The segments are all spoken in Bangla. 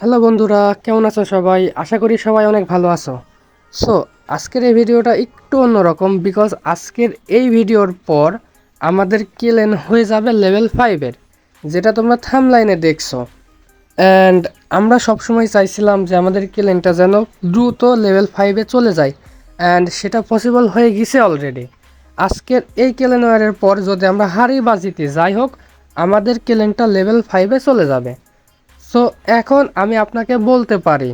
হ্যালো বন্ধুরা, কেমন আছো সবাই? আশা করি সবাই অনেক ভালো আছো। সো আজকের এই ভিডিওটা একটু অন্যরকম বিকজ আজকের এই ভিডিওর পর আমাদের কেলেন হয়ে যাবে লেভেল ফাইভের যেটা তোমরা থামলাইনে দেখছ। অ্যান্ড আমরা সবসময় চাইছিলাম যে আমাদের কেলেনটা যেন দ্রুত লেভেল ফাইভে চলে যায়। অ্যান্ড সেটা পসিবল হয়ে গেছে অলরেডি আজকের এই কেলেন ওয়ারের পর যদি আমরা হারি বাজিতে যাই হোক, আমাদের কেলেনটা লেভেল ফাইভে চলে যাবে। সো এখন আমি আপনাকে বলতে পারি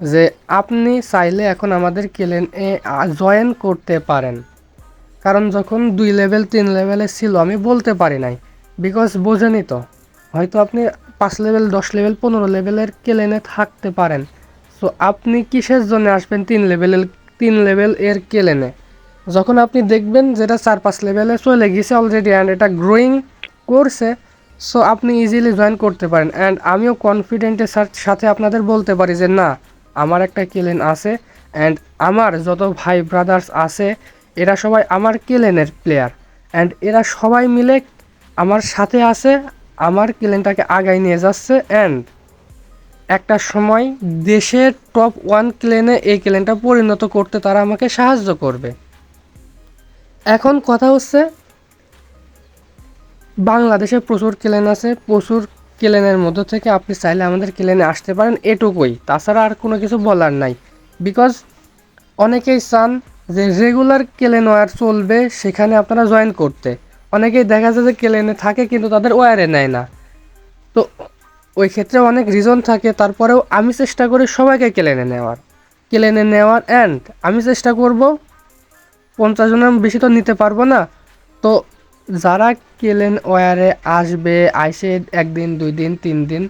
যে আপনি চাইলে এখন আমাদের কেলেন এ জয়েন করতে পারেন। কারণ যখন দুই লেভেল তিন লেভেলে ছিল, আমি বলতে পারি নাই। বিকজ বোঝেনি তো। হয়তো আপনি পাঁচ লেভেল দশ লেভেল পনেরো লেভেলের কেলেনে থাকতে পারেন। সো আপনি কিসের জন্য আসবেন তিন লেভেলের তিন লেভেল এর কেলেনে যখন আপনি দেখবেন যেটা চার পাঁচ লেভেলে চলে গেছে অলরেডি অ্যান্ড এটা গ্রোয়িং করছে সো আপনি ইজিলি জয়েন করতে পারেন অ্যান্ড আমিও কনফিডেন্টের সাথে আপনাদের বলতে পারি যে না, আমার একটা কেলেন আছে অ্যান্ড আমার যত ভাই ব্রাদার্স আছে, এরা সবাই আমার কেলেনের প্লেয়ার অ্যান্ড এরা সবাই মিলে আমার সাথে আছে, আমার কেলেনটাকে আগায় নিয়ে যাচ্ছে অ্যান্ড একটা সময় দেশের টপ ওয়ান ক্লেনে এই ক্লেনটা পরিণত করতে তারা আমাকে সাহায্য করবে। এখন কথা হচ্ছে বাংলাদেশে প্রচুর ক্লেন আছে, প্রচুর ক্লেনের মধ্য থেকে আপনি চাইলে আমাদের ক্লেনে আসতে পারেন এটুকুই। তাছাড়া আর কোনো কিছু বলার নাই। বিকজ অনেকেই চান যে রেগুলার ক্লেন ওয়ার চলবে সেখানে আপনারা জয়েন করতে। অনেকেই দেখা যায় যে ক্লেনে থাকে কিন্তু তাদের ওয়ারে নেয় না। তো ওই ক্ষেত্রে অনেক রিজন থাকে, তারপরেও আমি চেষ্টা করি সবাইকে ক্লেনে নেওয়ার। ক্লেনে নেওয়ার অ্যান্ড আমি চেষ্টা করব, পঞ্চাশ জনের বেশি তো নিতে পারব না। তো যারা কেলেন ওয়ারে আসবে, আইসে একদিন দুই দিন তিন দিন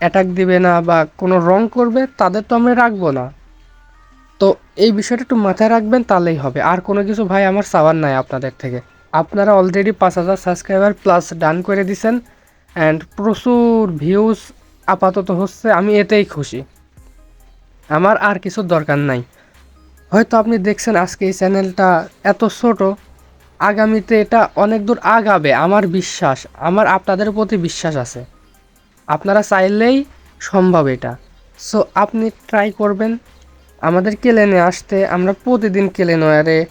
অ্যাটাক দিবে না বা কোনো রং করবে, তাদের তো আমরা রাখব না। তো এই বিষয়টা একটু মাথায় রাখবেন, তাহলেই হবে। আর কোনো কিছু ভাই আমার চাওয়ার নাই আপনাদের থেকে। আপনারা অলরেডি পাঁচ হাজার সাবস্ক্রাইবার প্লাস ডান করে দিছেন অ্যান্ড প্রচুর ভিউজ আপাতত হচ্ছে, আমি এতেই খুশি। আমার আর কিছু দরকার নাই। হয়তো আপনি দেখছেন আজকে এই চ্যানেলটা এত ছোট আগামীতে এটা অনেক দূর আগাবে, আমার বিশ্বাস। আমার, আপনাদের প্রতি বিশ্বাস আছে। আপনারা চাইলেই সম্ভব এটা। সো আপনি ট্রাই করবেন। আমাদের কেলেনে আসতে, আমরা প্রতিদিন কেলেনোয়ারে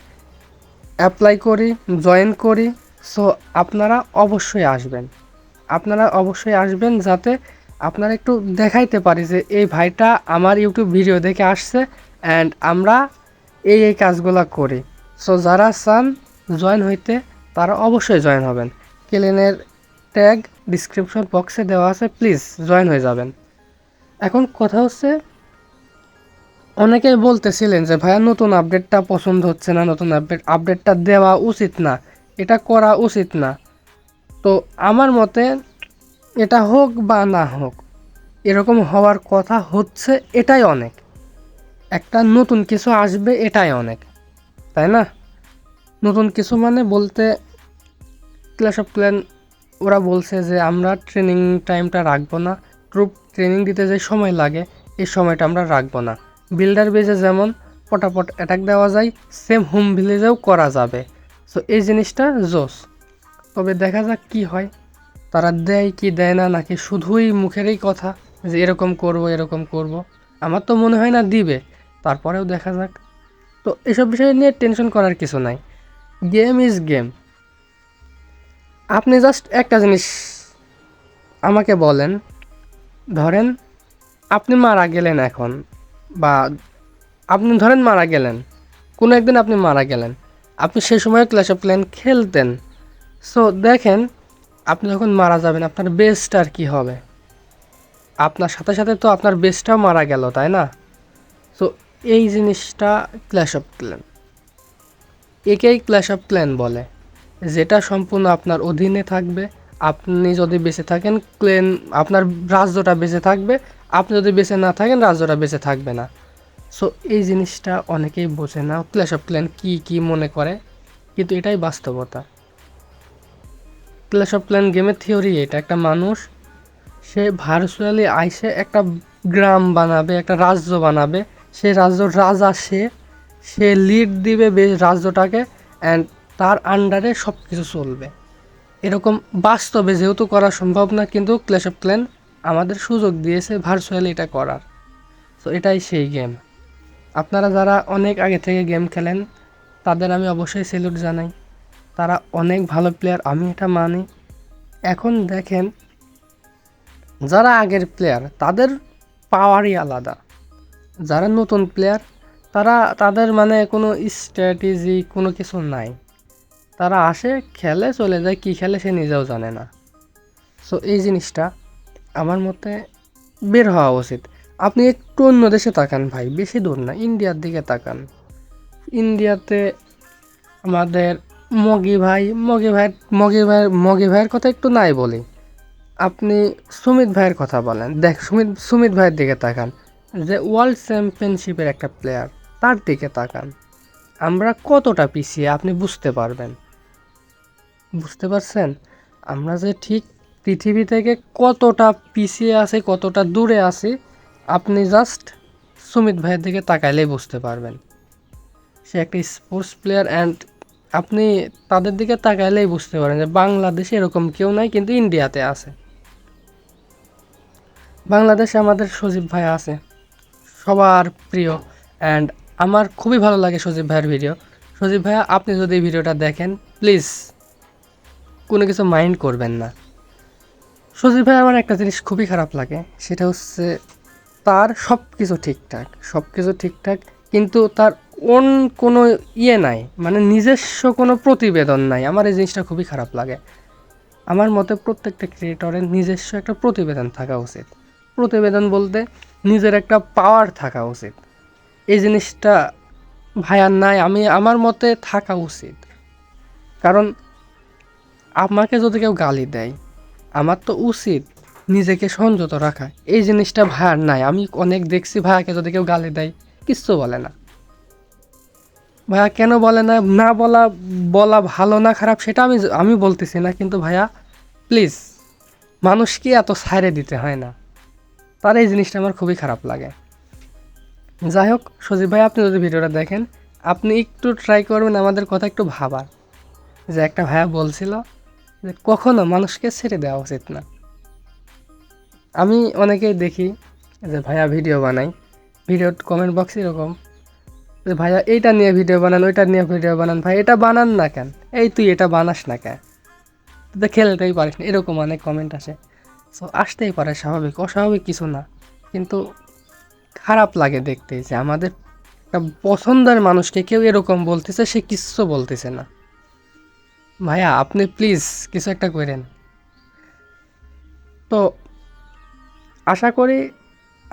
অ্যাপ্লাই করি জয়েন করি। সো আপনারা অবশ্যই আসবেন। আপনারা অবশ্যই আসবেন যাতে আপনারা একটু দেখাইতে পারি যে, এই ভাইটা আমার ইউটিউব ভিডিও দেখে আসছে অ্যান্ড আমরা এই এই কাজগুলো করি। সো যারা চান জয়েন হইতে তারা অবশ্যই জয়েন হবেন। কেলেনের ট্যাগ ডিসক্রিপশন বক্সে দেওয়া আছে, প্লিজ জয়েন হয়ে যাবেন। এখন কথা হচ্ছে, অনেকেই বলতেছিলেন যে, ভাইয়া, নতুন আপডেটটা পছন্দ হচ্ছে না, নতুন আপডেট, আপডেটটা দেওয়া উচিত না, এটা করা উচিত না। তো আমার মতে এটা হোক বা না হোক, এরকম হওয়ার কথা হচ্ছে এটাই অনেক। একটা নতুন কিছু আসবে এটাই অনেক, তাই না? নতুন কিছু মানে বলতে ক্লাস অফ ক্ল্যান ওরা বলছে যে আমরা ট্রেনিং টাইমটা রাখব না। ট্রুপ ট্রেনিং দিতে যে সময় লাগে, এই সময়টা আমরা রাখব না। বিল্ডার বেজে যেমন পটাপট অ্যাটাক দেওয়া যায় সেম হোম ভিলেজেও করা যাবে। সো এই জিনিসটা জোস তবে দেখা যাক কি হয়। তারা দেয় কি দেয় না, নাকি শুধুই মুখেরই কথা যে এরকম করব এরকম করব। আমার তো মনে হয় না দিবে। তারপরেও দেখা যাক। তো, এসব বিষয় নিয়ে টেনশন করার কিছু নাই। গেম ইজ গেম আপনি জাস্ট একটা জিনিস আমাকে বলেন। ধরেন, আপনি মারা গেলেন এখন, বা আপনি ধরেন মারা গেলেন, কোনো একদিন আপনি মারা গেলেন, আপনি সে সময় ক্লাস অফ প্ল্যান খেলতেন। সো দেখেন, আপনি যখন মারা যাবেন, আপনার বেস্ট আর কি হবে? আপনার সাথে সাথে তো আপনার বেস্টটাও মারা গেল, তাই না? সো এই জিনিসটা ক্ল্যাশ অফ ক্ল্যান একেই ক্ল্যাশ অফ ক্ল্যান বলে। যেটা সম্পূর্ণ আপনার অধীনে থাকবে। আপনি যদি বেঁচে থাকেন ক্লেন আপনার রাজ্যটা বেঁচে থাকবে। আপনি যদি বেঁচে না থাকেন, রাজ্যটা বেঁচে থাকবে না। সো এই জিনিসটা অনেকেই বোঝে না ক্ল্যাশ অফ ক্ল্যান কী কী মনে করে। কিন্তু এটাই বাস্তবতা। ক্ল্যাশ অফ ক্ল্যান গেমের থিওরি এটা, একটা মানুষ, সে ভার্চুয়ালি আইসে একটা গ্রাম বানাবে, একটা রাজ্য বানাবে। সে রাজ্যর রাজা সে সে লিড দিবে বেশ রাজ্যটাকে অ্যান্ড তার আন্ডারে সব কিছু চলবে। এরকম বাস্তবে যেহেতু করা সম্ভব না, কিন্তু ক্ল্যাশ অফ ক্ল্যান আমাদের সুযোগ দিয়েছে ভার্চুয়ালি এটা করার। তো এটাই সেই গেম আপনারা যারা অনেক আগে থেকে গেম খেলেন, তাদের আমি অবশ্যই সেলুট জানাই। তারা অনেক ভালো প্লেয়ার আমি এটা মানি। এখন দেখেন, যারা আগের প্লেয়ার তাদের পাওয়ারই আলাদা। যারা নতুন প্লেয়ার তারা তাদের মানে কোনো স্ট্র্যাটেজি কোনো কিছু নাই। তারা আসে, খেলে, চলে যায়, কী খেলে সে নিজেও জানে না। সো এই জিনিসটা আমার মতে বের হওয়া উচিত। আপনি একটু অন্য দেশে তাকান ভাই, বেশি দূর না, ইন্ডিয়ার দিকে তাকান। ইন্ডিয়াতে আমাদের মগি ভাই মগি ভাই মগি ভাই, মগি ভাইয়ের কথা একটু নাই বলি। আপনি সুমিত ভাইয়ের কথা বলেন, দেখ, সুমিত সুমিত ভাইয়ের দিকে তাকান। যে ওয়ার্ল্ড চ্যাম্পিয়নশিপের একটা প্লেয়ার তার দিকে তাকান। আমরা কতটা পিছিয়ে, আপনি বুঝতে পারবেন। বুঝতে পারছেন? আমরা যে ঠিক পৃথিবী থেকে কতটা পিছিয়ে আছে, কতটা দূরে আছি, আপনি জাস্ট সুমিত ভাইয়ের দিকে তাকাইলেই বুঝতে পারবেন। সে একটা স্পোর্টস প্লেয়ার অ্যান্ড আপনি তাদের দিকে তাকাইলেই বুঝতে পারেন যে বাংলাদেশে এরকম কেউ নাই, কিন্তু ইন্ডিয়াতে আছে। বাংলাদেশে আমাদের সজীব ভাই আছে, সবার প্রিয় অ্যান্ড আমার খুবই ভালো লাগে সজীব ভাইয়ের ভিডিও সজীব ভাইয়া, আপনি যদি এই ভিডিওটা দেখেন প্লিজ কোনো কিছু মাইন্ড করবেন না। সজীব ভাই আমার একটা জিনিস খুবই খারাপ লাগে, সেটা হচ্ছে তার সব কিছু ঠিকঠাক সব কিছু ঠিকঠাক, কিন্তু তার অন কোনো ইয়ে নাই মানে নিজস্ব কোনো প্রতিবেদন নাই। আমার এই জিনিসটা খুবই খারাপ লাগে। আমার মতে প্রত্যেকটা ক্রিয়েটরের নিজস্ব একটা প্রতিবেদন থাকা উচিত। প্রতিবেদন বলতে নিজের একটা পাওয়ার থাকা উচিত। এই জিনিসটা ভাইয়ার নাই, আমি আমার মতে থাকা উচিত। কারণ আমাকে যদি কেউ গালি দেয়, আমার তো উচিত নিজেকে সংযত রাখা। এই জিনিসটা ভাইয়ার নাই, আমি অনেক দেখছি ভাইয়াকে যদি কেউ গালি দেয়, কিচ্ছু বলে না। ভাইয়া কেন বলে না না বলা বলা ভালো না খারাপ সেটা আমি আমি বলতেছি না, কিন্তু ভাইয়া প্লিজ মানুষকে এত ছাইড়ে দিতে হয় না। তার এই জিনিসটা আমার খুবই খারাপ লাগে। যাই হোক, সজীব ভাই, আপনি যদি ভিডিওটা দেখেন, আপনি একটু ট্রাই করবেন আমাদের কথা একটু ভাবার। যে একটা ভাইয়া বলছিল যে কখনো মানুষকে ছেড়ে দেওয়া উচিত না। আমি অনেকেই দেখি যে ভাইয়া ভিডিও বানাই ভিডিও কমেন্ট বক্স এরকম। যে ভাইয়া, এইটা নিয়ে ভিডিও বানান, ওইটা নিয়ে ভিডিও বানান। ভাই, এটা বানান না কেন? এই তুই এটা বানাস না কেন? তুই তো খেলতেই পারিস না। এরকম অনেক কমেন্ট আসে। সো আসতেই পারে, স্বাভাবিক। অস্বাভাবিক কিছু না। কিন্তু খারাপ লাগে দেখতে যে আমাদের পছন্দের মানুষকে কেউ এরকম বলতেছে, সে কিচ্ছু বলতেছে না। ভাইয়া, আপনি প্লিজ কিছু একটা করেন। তো আশা করি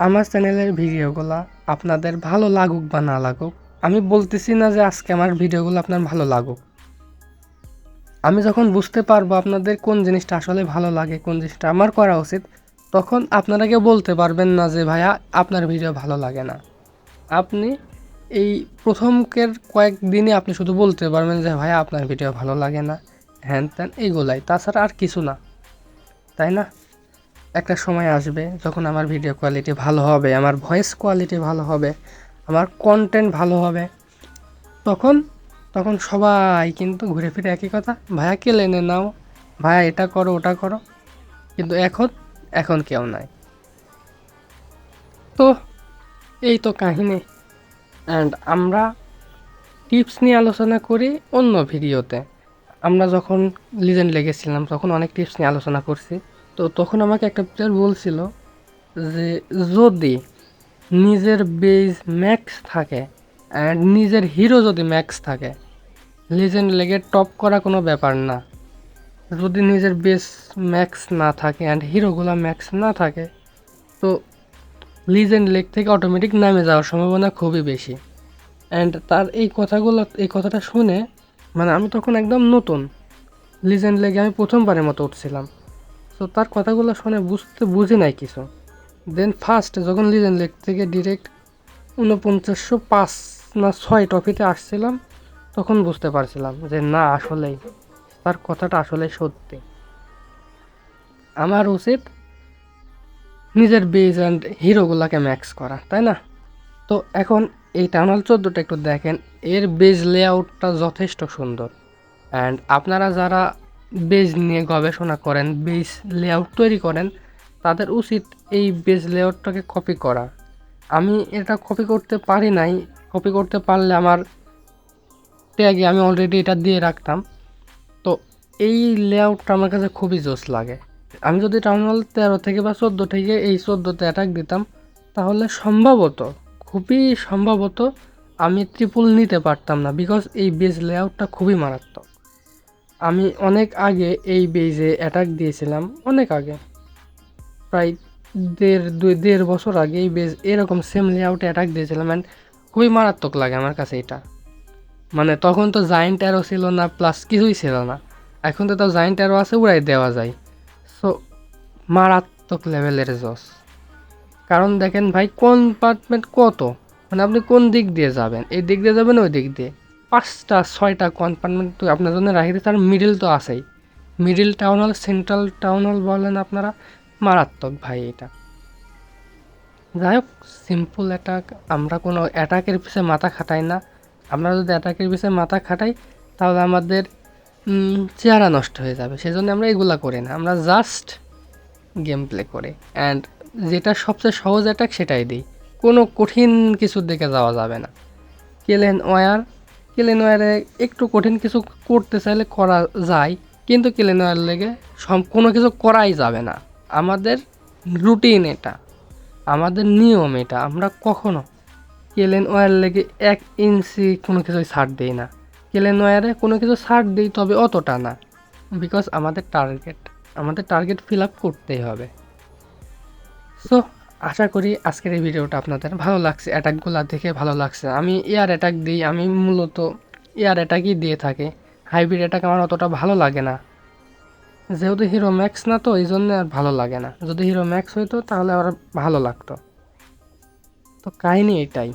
আমার চ্যানেলের ভিডিওগুলো আপনাদের ভালো লাগুক বা না লাগুক, আমি বলতেছি না যে আজকে আমার ভিডিওগুলো আপনার ভালো লাগুক। আমি যখন বুঝতে পারব আপনাদের কোন জিনিসটা আসলে ভালো লাগে, কোন জিনিসটা আমার করা উচিত তখন আপনারা কেউ বলতে পারবেন না যে, ভাইয়া, আপনার ভিডিও ভালো লাগে না। আপনি এই প্রথমকের কয়েকদিনে আপনি শুধু বলতে পারবেন যে, ভাইয়া, আপনার ভিডিও ভালো লাগে না। হ্যান ত্যান এইগুলাই। তাছাড়া আর কিছু না। তাই না? একটা সময় আসবে যখন আমার ভিডিও কোয়ালিটি ভালো হবে, আমার ভয়েস কোয়ালিটি ভালো হবে, আমার কন্টেন্ট ভালো হবে। তখন তখন সবাই কিন্তু ঘুরে ফিরে একই কথা, ভাইয়া, কে লেনে নাও? ভাইয়া, এটা করো, ওটা করো। কিন্তু এখন এখন কেউ নাই। তো, এই তো কাহিনী। অ্যান্ড আমরা টিপস নিয়ে আলোচনা করি অন্য ভিডিওতে। আমরা যখন লিজেন্ড লেগেছিলাম তখন অনেক টিপস নিয়ে আলোচনা করছি। তো তখন আমাকে একটা প্লেয়ার বলছিল যে, যদি নিজের বেজ ম্যাক্স থাকে অ্যান্ড নিজের হিরো যদি ম্যাক্স থাকে লিজেন্ড লেগে টপ করা কোনো ব্যাপার না। যদি নিজের বেস ম্যাক্স না থাকে অ্যান্ড হিরোগুলো ম্যাক্স না থাকে, তো লিজেন্ড লেগ থেকে অটোমেটিক নামে যাওয়ার সম্ভাবনা খুবই বেশি। অ্যান্ড তার এই কথাগুলো, এই কথাটা শুনে মানে আমি তখন একদম নতুন লিজেন্ড লেগে আমি প্রথমবারের মতো উঠছিলাম। তো তার কথাগুলো শুনে বুঝতে বুঝি নাই কিছু। দেন ফার্স্ট যখন লিজেন্ড লেগ থেকে ডিরেক্ট ঊনপঞ্চাশশো পাঁচ না ছয় ট্রফিতে আসছিলাম, তখন বুঝতে পারছিলাম যে না, আসলেই তার কথাটা আসলে সত্যি। আমার উচিত নিজের বেজ অ্যান্ড হিরোগুলোকে ম্যাক্স করা, তাই না? তো এখন এই টানাল চোদ্দোটা একটু দেখেন, এর বেজ লেআউটটা যথেষ্ট সুন্দর। অ্যান্ড আপনারা যারা বেজ নিয়ে গবেষণা করেন বেজ লেআউট তৈরি করেন, তাদের উচিত এই বেজ লেআউটটাকে কপি করা। আমি এটা কপি করতে পারি নাই কপি করতে পারলে আমার ট্যাগে আমি অলরেডি এটা দিয়ে রাখতাম। এই লেআউটটা আমার কাছে খুবই জোস লাগে। আমি যদি টাউন তেরো থেকে বা চোদ্দ থেকে এই চোদ্দোতে অ্যাটাক দিতাম, তাহলে সম্ভবত, খুবই সম্ভবত আমি ত্রিপুল নিতে পারতাম না বিকজ এই বেজ লেআউটটা খুবই মারাত্মক। আমি অনেক আগে এই বেজে অ্যাটাক দিয়েছিলাম, অনেক আগে। প্রায় দেড়, দুই, দেড় বছর আগে এই বেজ এরকম সেম লেআউটে অ্যাটাক দিয়েছিলাম অ্যান্ড খুবই মারাত্মক লাগে আমার কাছে এটা। মানে তখন তো জায়েন্ট অ্যারো ছিল না প্লাস কিছুই ছিল না। এখন তো তাও জায়েন্ট অ্যারো আছে, উড়াই দেওয়া যায়। সো মারাত্মক লেভেলের জস। কারণ দেখেন ভাই কম্পার্টমেন্ট কত? মানে আপনি কোন দিক দিয়ে যাবেন? এই দিক দিয়ে যাবেন, ওই দিক দিয়ে। পাঁচটা, ছয়টা কম্পার্টমেন্ট তো আপনার জন্য রাখি তার মিডিল তো আছেই। Middle town hall central town hall বলেন আপনারা, মারাত্মক ভাই এটা। যাই হোক সিম্পল অ্যাটাক আমরা কোনো অ্যাটাকের পিছিয়ে মাথা খাটাই না। আমরা যদি অ্যাটাকের পিছিয়ে মাথা খাটাই, তাহলে আমাদের চেহারা নষ্ট হয়ে যাবে। সেজন্য আমরা এগুলা করি না। আমরা জাস্ট গেম প্লে করি। অ্যান্ড যেটা সবচেয়ে সহজ অ্যাটাক সেটাই দিই। কোনো কঠিন কিছুর দিকে যাওয়া যাবে না। কেলেন ওয়ার কেলেন ওয়ারে একটু কঠিন কিছু করতে চাইলে করা যায়, কিন্তু কেলেন ওয়ার লেগে সব কোনো কিছু করাই যাবে না। আমাদের রুটিন এটা। আমাদের নিয়ম এটা। আমরা কখনো কেলেন ওয়ার লেগে এক ইঞ্চি কোনো কিছুই ছাড় দিই না। কেলেন ওয়ারে কোনো কিছু ছাড় দিই তবে অতটা না। বিকজ আমাদের টার্গেট আমাদের টার্গেট ফিল আপ করতেই হবে। সো আশা করি আজকের এই ভিডিওটা আপনাদের ভালো লাগছে অ্যাটাকগুলো দেখে ভালো লাগছে। আমি এয়ার অ্যাটাক দিই, আমি মূলত এয়ার অ্যাটাকই দিয়ে থাকি। হাইব্রিড অ্যাটাক আমার অতটা ভালো লাগে না। যেহেতু হিরো ম্যাক্স না তো, এই জন্য আর ভালো লাগে না। যদি হিরো ম্যাক্স হইতো, তাহলে আর ভালো লাগতো। তো কাহিনি এটাই।